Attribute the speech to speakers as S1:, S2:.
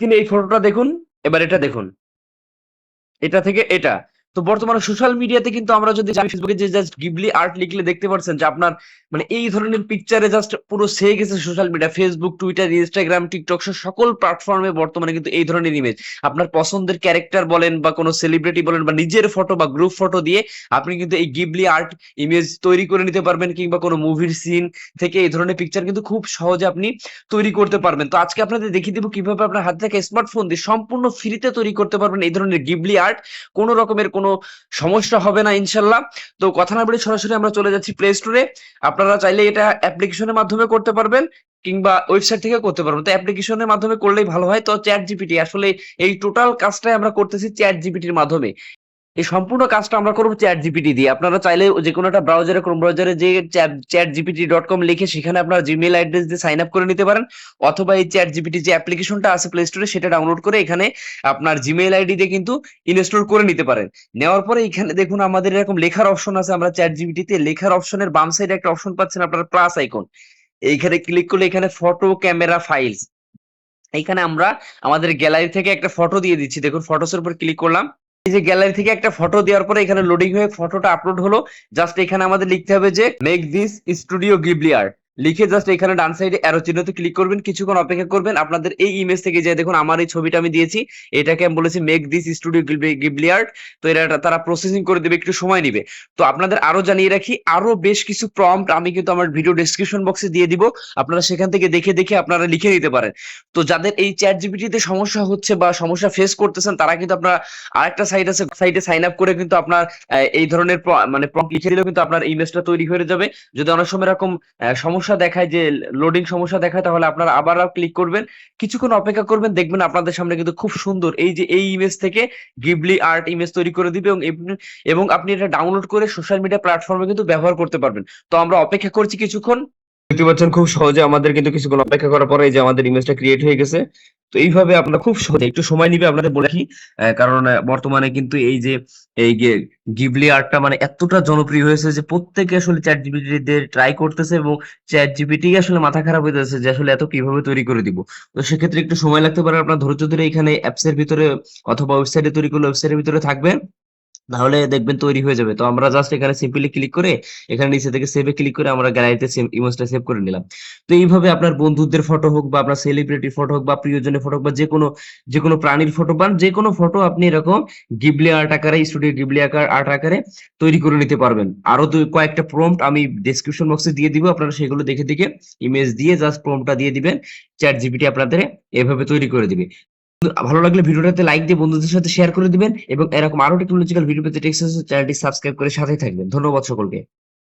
S1: স্ক্রিনে এই ফটোটা দেখুন এবার এটা দেখুন। এটা থেকে এটা। তো বর্তমানে সোশ্যাল মিডিয়াতে কিন্তু আমরা যদি যাই ফেসবুকে যে জাস্ট গিবলি আর্ট লিখলে দেখতে পাচ্ছেন যে আপনার মানে এই ধরনের পিকচারে জাস্ট পুরো সেয়ে গেছে social media Facebook Twitter Instagram TikTok সহ সকল প্ল্যাটফর্মে বর্তমানে কিন্তু এই ধরনের ইমেজ আপনার পছন্দের ক্যারেক্টার বলেন বা কোনো সেলিব্রিটি বলেন বা নিজের ফটো বা গ্রুপ ফটো দিয়ে আপনি কিন্তু এই গিবলি আর্ট ইমেজ তৈরি করে নিতে পারবেন কিংবা কোনো মুভির সিন থেকে এই ধরনের পিকচার কিন্তু খুব সহজে আপনি তৈরি করতে পারবেন। তো আজকে আপনাদের দেখিয়ে দিব কীভাবে আপনার হাত থেকে স্মার্টফোন দিয়ে সম্পূর্ণ ফ্রিতে তৈরি করতে পারবেন এই ধরনের গিবলি আর্ট কোনো রকমের কোনো সমস্যা হবে না, ইনশাল্লাহ। তো কথা না বলে সরাসরি আমরা চলে যাচ্ছি প্লে স্টোরে আপনারা চাইলে এটা অ্যাপ্লিকেশনের মাধ্যমে করতে পারবেন কিংবা ওয়েবসাইট থেকে করতে পারব তো অ্যাপ্লিকেশনের মাধ্যমে করলেই ভালো হয়। তো চ্যাট জিপিটি আসলে এই টোটাল কাজটাই আমরা করতেছি চ্যাট জিপিটির মাধ্যমে। এই সম্পূর্ণ কাজটা আমরা করব চ্যাট জিপিটি দিয়ে। আপনারা চাইলে যে কোনো একটা ব্রাউজারে ক্রোম ব্রাউজারে যে চ্যাট জিপিটি ডট কম লিখে সেখানে আপনার জিমেল অ্যাড্রেস দিয়ে সাইন আপ করে নিতে পারেন। অথবা এই চ্যাট জিপিটি যে অ্যাপ্লিকেশনটা আছে প্লে স্টোরে সেটা ডাউনলোড করে এখানে আপনার জিমেল আইডি দিয়ে কিন্তু ইনস্টল করে নিতে পারেন। নেওয়ার পরে এখানে দেখুন আমাদের এরকম লেখার অপশন আছে। আমরা চ্যাট জিপিটিতে লেখার অপশনের বাম সাইডে একটা অপশন পাচ্ছেন আপনার প্লাস আইকন এইখানে ক্লিক করলে এখানে ফটো ক্যামেরা ফাইলস এখানে আমরা আমাদের গ্যালারি থেকে একটা ফটো দিয়ে দিচ্ছি। দেখুন ফটোস এর উপর ক্লিক করলাম। এই যে গ্যালারি থেকে একটা ফটো দেওয়ার পরে এখানে লোডিং হয়ে ফটোটা আপলোড হলো। জাস্ট এখানে আমাদের লিখতে হবে যে make this studio Ghibli art লিখে জাস্ট এখানে ডান সাইডে অ্যারো চিহ্নতে ক্লিক করবেন কিছুক্ষণ অপেক্ষা করবেন। আপনাদের এই ইমেজ থেকে যে দেখুন আমার এই ছবিটা আমি দিয়েছি এটাকে আমি বলেছি make this studio Ghibli art তো এটা তারা প্রসেসিং করে দেবে একটু সময় নিবে। তো আপনাদের আরও জানিয়ে রাখি আরও বেশ কিছু প্রম্পট আমি কিন্তু আমার ভিডিও ডেসক্রিপশন বক্সে দিয়ে দিব। আপনারা সেখান থেকে দেখে দেখে আপনারা লিখে নিতে পারেন। তো যাদের এই চ্যাট জিপিটিতে সমস্যা হচ্ছে বা সমস্যা ফেস করতেছেন তারা কিন্তু আপনার আরেকটা সাইট আছে সাইটে সাইন আপ করে কিন্তু আপনার এই ধরনের মানে প্রম্পট লিখে দিলেও কিন্তু আপনার ইমেজটা তৈরি হয়ে যাবে। যদি অনেক সময় এরকম আহ, সমস্যা দেখায়, যে লোডিং সমস্যা দেখায়, তাহলে আপনারা আবার ক্লিক করবেন। কিছুক্ষণ অপেক্ষা করবেন, দেখবেন আপনাদের সামনে কিন্তু খুব সুন্দর এই যে এই ইমেজ থেকে গিবলি আর্ট ইমেজ তৈরি করে দিবে এবং এবং আপনি এটা ডাউনলোড করে সোশ্যাল মিডিয়া প্ল্যাটফর্মে কিন্তু ব্যবহার করতে পারবেন। তো আমরা অপেক্ষা করছি কিছুক্ষণ। দেখতে পাচ্ছেন খুব সহজে আমাদের কিন্তু কিছুক্ষণ অপেক্ষা করার পরে এই যে আমাদের ইমেজটা ক্রিয়েট হয়ে গেছে। তো এইভাবে আপনারা খুব সহজে একটু সময় নিবে আপনাদের বলে রাখি কারণ বর্তমানে কিন্তু এই যে এই যে গিবলি আর্টটা মানে এতটা জনপ্রিয় হয়েছে যে প্রত্যেকে আসলে চ্যাট জিপিটি দিয়ে ট্রাই করতেছে এবং চ্যাট জিপিটি আসলে মাথা খারাপ হয়ে যাচ্ছে যে আসলে এত কীভাবে তৈরি করে দিব। তো সেক্ষেত্রে একটু সময় লাগতে পারে আপনার ধৈর্য ধরে এখানে অ্যাপসের ভিতরে অথবা ওয়েবসাইটে তৈরি করলে ওয়েবসাইটের ভিতরে থাকবে তাহলে দেখবেন তৈরি হয়ে যাবে। তো আমরা জাস্ট এখানে সিম্পলি ক্লিক করে, এখানে নিচে থেকে সেভে ক্লিক করে আমরা গ্যালারিতে ইমেজটা সেভ করে নিলাম। তো এইভাবে আপনার বন্ধুদের ফটো হোক বা আপনার সেলিব্রিটির ফটো হোক বা প্রিয়জনের ফটো বা যে কোনো যে কোনো প্রাণীর ফটো বা যে কোনো ফটো আপনি এরকম গিবলি আর্ট আকারে স্টুডিও গিবলি আকার আর্ট আকারে তৈরি করে নিতে পারবেন। আরও দুই কয়েকটা প্রম্পট আমি ডেসক্রিপশন বক্সে দিয়ে দিব, আপনারা সেগুলো দেখে দেখে ইমেজ দিয়ে জাস্ট প্রম্পটটা দিয়ে দিবেন চ্যাট জিপিটি আপনাদের এভাবে তৈরি করে দিবে। ভালো লাগলে ভিডিওটাতে লাইক দিয়ে বন্ধুদের সাথে শেয়ার করে দিবেন এবং এরকম আরও টেকনোলজিক্যাল ভিডিও পেতে টেক্সাস চ্যানেলটি সাবস্ক্রাইব করে সাথেই থাকবেন। ধন্যবাদ সকলকে।